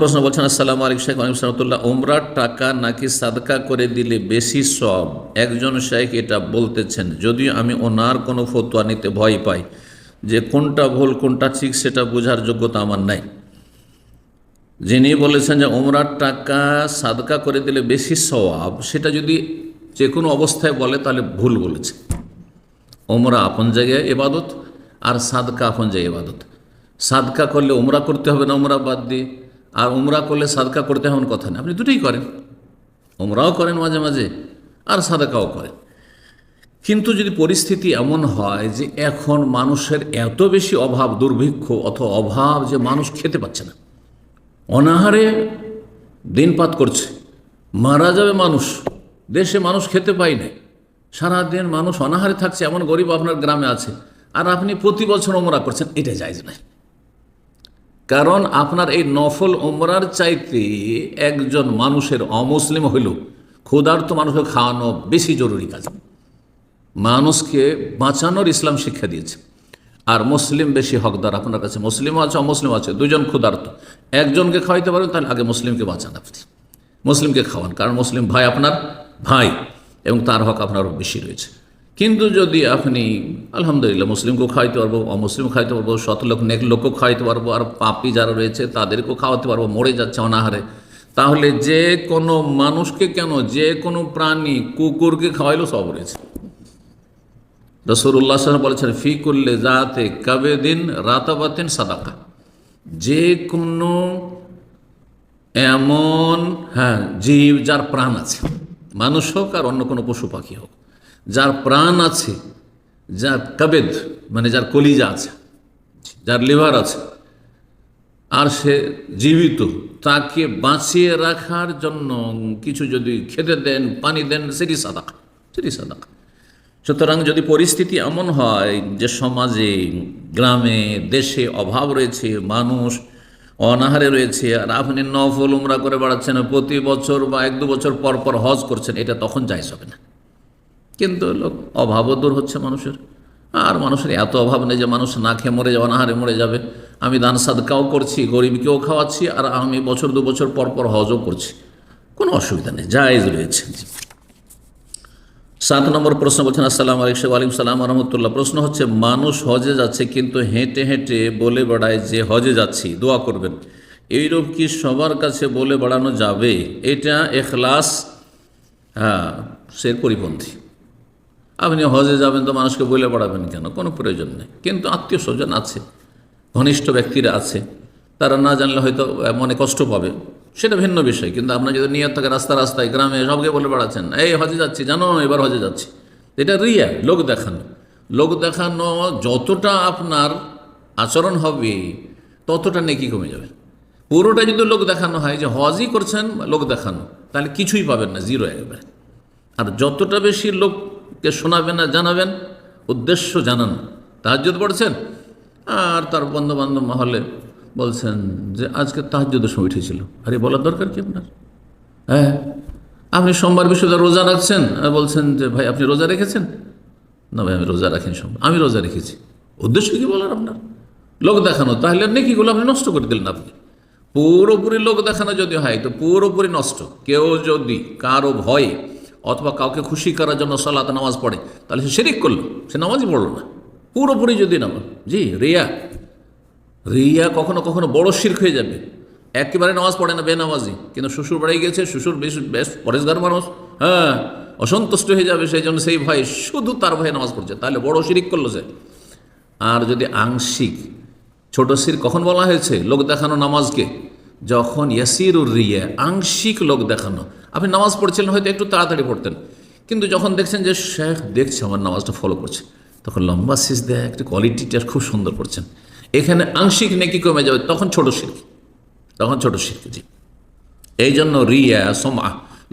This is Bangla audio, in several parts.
প্রশ্ন বলছেন আসসালামু আলাইকুম শেখ আলিম সালামতুল্লাহ ওমরার টাকা নাকি সাদকা করে দিলে বেশি সব? একজন শেখ এটা বলতেছেন, যদিও আমি ওনার কোনো ফতোয়া নিতে ভয় পাই, যে কোনটা ভুল, কোনটা ঠিক সেটা বোঝার যোগ্যতা আমার নাই। যিনি বলেছেন যে ওমরার টাকা সাদকা করে দিলে বেশি সওয়াব, সেটা যদি যে কোনো অবস্থায় বলে তাহলে ভুল বলেছে। ওমরা আপন জায়গায় এবাদত আর সাদকা আপন জায়গায় এবাদত। সাদকা করলে ওমরা করতে হবে না, ওমরা বাদ দিয়ে। আর উমরা করলে সাদকা করতে এমন কথা না। আপনি দুটোই করেন। ওমরাও করেন মাঝে মাঝে, আর সাদকাও করেন। কিন্তু যদি পরিস্থিতি এমন হয় যে এখন মানুষের এত বেশি অভাব, দুর্ভিক্ষ অথবা অভাব যে মানুষ খেতে পাচ্ছে না। অনাহারে দিনপাত করছে। মারা যাবে মানুষ। দেশে মানুষ খেতে পায় না সারাদিন মানুষ অনাহারে থাকছে, এমন গরিব আপনার গ্রামে আছে। আর আপনি প্রতি বছর ওমরা করছেন, এটা জায়জ নাই। কারণ আপনার এই নফল ওমরার চাইতে একজন মানুষের অমুসলিম হইল, ক্ষুধার্ত মানুষকে খাওয়ানো বেশি জরুরি কাজ। মানুষকে বাঁচানোর ইসলাম শিক্ষা দিয়েছে। আর মুসলিম বেশি হকদার, আপনার কাছে মুসলিমও আছে অমুসলিম আছে, দুজন ক্ষুধার্ত। একজনকে খাওয়াইতে পারেন তাহলে আগে মুসলিমকে বাঁচান আপনি। মুসলিমকে খাওয়ান, কারণ মুসলিম ভাই আপনার ভাই, এবং তার হক আপনার বেশি রয়েছে। কিন্তু যদি আপনি, আলহামদুলিল্লাহ, মুসলিমকেও খাওয়াইতে পারব অমুসলিম খাইতে পারব শত লোক, নেক লোকও খাওয়াইতে পারব, আর পাপি যারা রয়েছে, তাদেরকেও খাওয়াতে পারব, মরে যাচ্ছে অনাহারে। তাহলে যে কোনো মানুষকে কেন, যে কোনো প্রাণী, কুকুরকে খাওয়াইলেও সব রয়েছে। রসুল্লাহ সাল্লাম বলেছেন, ফি করলে যাতে কবে দিন রাতাবাতিন সাদাকা। যে কোনো এমন হ্যাঁ জীব যার প্রাণ আছে, মানুষ হোক আর অন্য কোনো পশু পাখি হোক যার প্রাণ আছে, যার কবেদ মানে যার কলিজা আছে, যার লিভার আছে, আর সে জীবিত, তাকে বাঁচিয়ে রাখার জন্য কিছু যদি খেতে দেন, পানি দেন, সেটি সাদাকা সেটি সাদাকা। সুতরাং যদি পরিস্থিতি এমন হয় যে সমাজে, গ্রামে, দেশে অভাব রয়েছে, মানুষ অনাহারে রয়েছে, আর আপনি নফল উমরা করে বেড়াচ্ছেন, প্রতি বছর বা এক দু বছর পর পর হজ করছেন, এটা তখন যাইস হবে না। কিন্তু লোক অভাবও দূর হচ্ছে মানুষের। আর মানুষের এত অভাব নেই যে মানুষ না খেয়ে মরে যাবে, অনাহারে মরে যাবে। আমি দান সাদকাও করছি, গরিবকেও খাওয়াচ্ছি, আর আমি বছর দু বছর পর পর হজও করছি। কোনো অসুবিধা নেই, জায়েজ রয়েছে। সাত নম্বর প্রশ্ন বলছেন, আসসালাম আলাইকুম ওয়ালাইকুম সালাম, রহমতুল্লাহ। প্রশ্ন হচ্ছে, মানুষ হজে যাচ্ছে কিন্তু হেঁটে হেঁটে বলে বেড়ায় যে হজে যাচ্ছি, দোয়া করবেন। এইরূপ কি সবার কাছে বলে বেড়ানো যাবে? এটা এখলাস হ্যাঁ সে পরিপন্থী। আপনি হজে যাবেন তো মানুষকে বলে বেড়াবেন কেন? কোনো প্রয়োজন নেই। কিন্তু আত্মীয় স্বজন আছে, ঘনিষ্ঠ ব্যক্তিরা আছে, তারা না জানলে হয়তো মনে কষ্ট পাবে। সেটা ভিন্ন বিষয়, কিন্তু আপনার যদি নিয়ত থাকে রাস্তা রাস্তায়, গ্রামে সবকে বলে বেড়াচ্ছেন, এই হজে যাচ্ছি, জানো, এবার হজে যাচ্ছি। এটা রিয়া, লোক দেখানো। লোক দেখানো যতটা আপনার আচরণ হবে, ততটা নেকি কমে যাবে। পুরোটা যদি লোক দেখানো হয় যে হজই করছেন, লোক দেখানো, তাহলে কিছুই পাবেন না, জিরো একবারে। আর যতটা বেশি লোককে শোনাবেন না জানাবেন, উদ্দেশ্য জানান। তাহাজ্জুদ পড়ছেন? আর তার বন্ধু বান্ধব মহলে বলছেন যে, আজকে তাহাজ্জুদের সময় উঠেছিল। আরে, বলার দরকার কি আপনার? হ্যাঁ আপনি সোমবার বিশ্বদা রোজা রাখছেন? আর বলছেন যে, ভাই, আপনি রোজা রেখেছেন? না ভাই, আমি রোজা রাখিনি সোমবার। আমি রোজা রেখেছি। উদ্দেশ্য কি বলার আপনার? লোক দেখানো, তাহলে নেকিগুলো আপনি নষ্ট করে দিলেন আপনি। পুরোপুরি লোক দেখানো যদি হয়, তো পুরোপুরি নষ্ট। কেউ যদি কারও ভয়ে অথবা কাউকে খুশি করার জন্য সলাতে, নামাজ পড়ে, তাহলে সে শেরিক করল, সে নামাজই পড়ল না। পুরোপুরি যদি নামাজ, জি, রিয়া। রিয়া কখনো কখনো বড় শির্ক হয়ে যাবে। একেবারে নামাজ পড়ে না বেনামাজি, কিন্তু শ্বশুর বাড়ি গেছে, শ্বশুর বেশ বেশ পরেশগার মানুষ হ্যাঁ অসন্তুষ্ট হয়ে যাবে সেই জন্য সেই ভয়ে শুধু তার ভয়ে নামাজ পড়ছে, তাহলে বড় শিরিক করল সে। আর যদি আংশিক ছোট শির কখন বলা হয়েছে? লোক দেখানো নামাজকে। যখন ইয়াসির রিয়া, আংশিক লোক দেখানো আপনি নামাজ পড়ছিলেন, হয়তো একটু তাড়াতাড়ি পড়তেন। কিন্তু যখন দেখছেন যে শেখ দেখছে আমার নামাজটা ফলো করছে, তখন লম্বা শীষ দেয় একটা কোয়ালিটিটা খুব সুন্দর করছেন। এখানে আংশিক নেকি কমে যাবে, তখন ছোট শিল্প তখন ছোট শিল্প জি। এই জন্য রিয়া সমা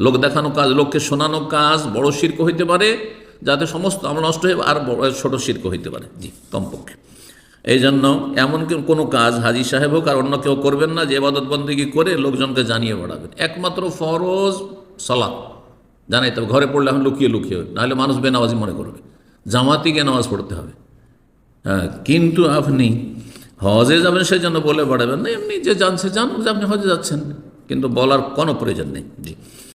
লোক দেখানো কাজ, লোককে শোনানো কাজ, বড় শির্ক হইতে পারে, যাতে সমস্ত আমল নষ্ট হয়ে, আর ছোট শির্ক হইতে পারে, জি, কমপক্ষে। এই জন্য এমন কোনো কাজ হাজি সাহেব হোক আর অন্য কেউ করবেন না যে এবাদত বন্দিগি করে লোকজনকে জানিয়ে বাড়াবেন। একমাত্র ফরজ সলাৎ জানাই তবে ঘরে পড়লে এখন লুকিয়ে লুকিয়ে নাহলে মানুষ বেনামাজি মনে করবে। জামাতি গিয়ে নামাজ পড়তে হবে। হ্যাঁ কিন্তু আপনি হজে যাবেন সেই জন্য বলে বেড়াবেন না। এমনি যে জানছে জানুক যে আপনি হজে যাচ্ছেন। কিন্তু বলার কোনো প্রয়োজন নেই। জি।